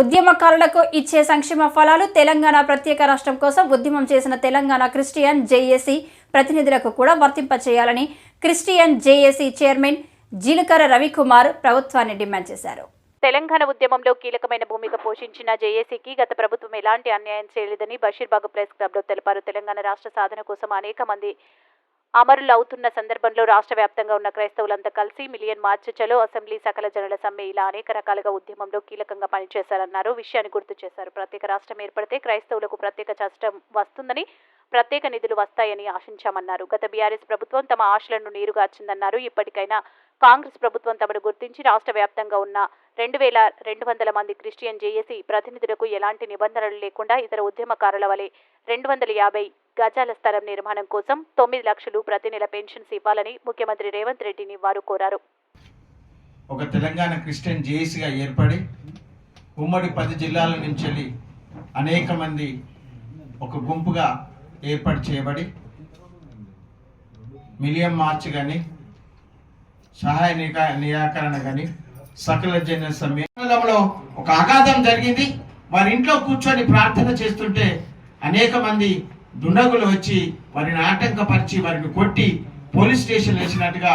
ఉద్యమకారులకు ఇచ్చే సంక్షేమ ఫలాలు తెలంగాణ ప్రత్యేక రాష్ట్రం కోసం ఉద్యమం చేసిన తెలంగాణ క్రిస్టియన్ జేఏసీ ప్రతినిధులకు కూడా వర్తింపచేయాలని క్రిస్టియన్ జేఏసీ చైర్మన్ జీలకర రవికుమార్ ప్రభుత్వాన్ని డిమాండ్ చేశారు. తెలంగాణ ఉద్యమంలో కీలకమైన భూమిక పోషించిన జేఏసీకి గత ప్రభుత్వం ఎలాంటి అన్యాయం చేయలేదని బషీర్బాగ్ ప్రెస్ క్లబ్లో తెలిపారు. తెలంగాణ రాష్ట్ర సాధన కోసం అనేక మంది అమరులవుతున్న సందర్భంలో రాష్ట్ర వ్యాప్తంగా ఉన్న క్రైస్తవులంతా కలిసి మిలియన్ మార్చ్ చలో అసెంబ్లీ సకల జనుల సమ్మె ఇలా అనేక రకాలుగా ఉద్యమంలో కీలకంగా పనిచేశారన్నారు. విషయాన్ని గుర్తు చేశారు. ప్రత్యేక రాష్ట్రం ఏర్పడితే క్రైస్తవులకు ప్రత్యేక చట్టం వస్తుందని ప్రత్యేక నిధులు వస్తాయని ఆశించామన్నారు. గత బీఆర్ఎస్ ప్రభుత్వం తమ ఆశలను నీరుగార్చిందన్నారు. ఇప్పటికైనా కాంగ్రెస్ ప్రభుత్వం తమను గుర్తించి రాష్ట్ర వ్యాప్తంగా ఉన్న రెండు వేల రెండు వందల మంది క్రిస్టియన్ జేఏసీ ప్రతినిధులకు ఎలాంటి నిబంధనలు లేకుండా ఇతర ఉద్యమకారుల వలె రెండు వందల యాభై గజాల స్థలం నిర్మాణం కోసం తొమ్మిది లక్షలు ప్రతి నెల పెన్షన్స్ ఇవ్వాలని ముఖ్యమంత్రి రేవంత్ రెడ్డిని వారు కోరారు. ఒక తెలంగాణ క్రిస్టియన్ జేఏసీగా ఏర్పడి ఉమ్మడి పది జిల్లాల నుంచి వెళ్ళి అనేక మంది ఒక గుంపుగా ఏర్పాటు చేయబడి మిలియం మార్చ్ కానీ సహాయ నికా నిరాకరణ కానీ సకల జన సమయంలో ఒక అగాధం జరిగింది. వారి ఇంట్లో కూర్చొని ప్రార్థన చేస్తుంటే అనేక మంది దుండగులు వచ్చి వారిని ఆటంకపరిచి వారిని కొట్టి పోలీస్ స్టేషన్ వేసినట్టుగా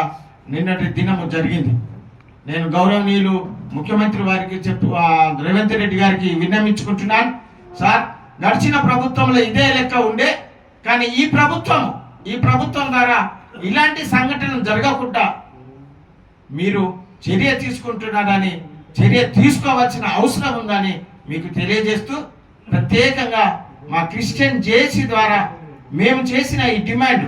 నిన్నటి దినము జరిగింది. నేను గౌరవనీయులు ముఖ్యమంత్రి వారికి చెప్పు రేవంత్ రెడ్డి గారికి విన్నమించుకుంటున్నాను సార్ గడిచిన ప్రభుత్వంలో ఇదే లెక్క ఉండే కానీ ఈ ప్రభుత్వం ఈ ప్రభుత్వం ద్వారా ఇలాంటి సంఘటనలు జరగకుండా మీరు చర్య తీసుకుంటున్నారని చర్య తీసుకోవాల్సిన అవసరం ఉందని మీకు తెలియజేస్తూ ప్రత్యేకంగా మా క్రిస్టియన్ జేసీ ద్వారా మేము చేసిన ఈ డిమాండ్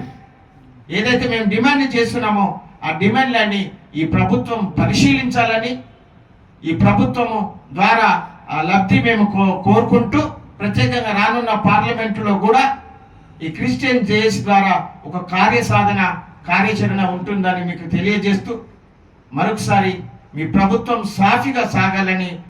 ఏదైతే మేము డిమాండ్ చేస్తున్నామో ఆ డిమాండ్లన్నీ ఈ ప్రభుత్వం పరిశీలించాలని ఈ ప్రభుత్వము ద్వారా ఆ లబ్ధి మేము కో- కోరుకుంటూ ప్రత్యేకంగా రానున్న పార్లమెంటులో కూడా ఈ క్రిస్టియన్ జేఎస్ ద్వారా ఒక కార్యసాధన కార్యాచరణ ఉంటుందని మీకు తెలియజేస్తూ మరొకసారి మీ ప్రభుత్వం సాఫీగా సాగాలని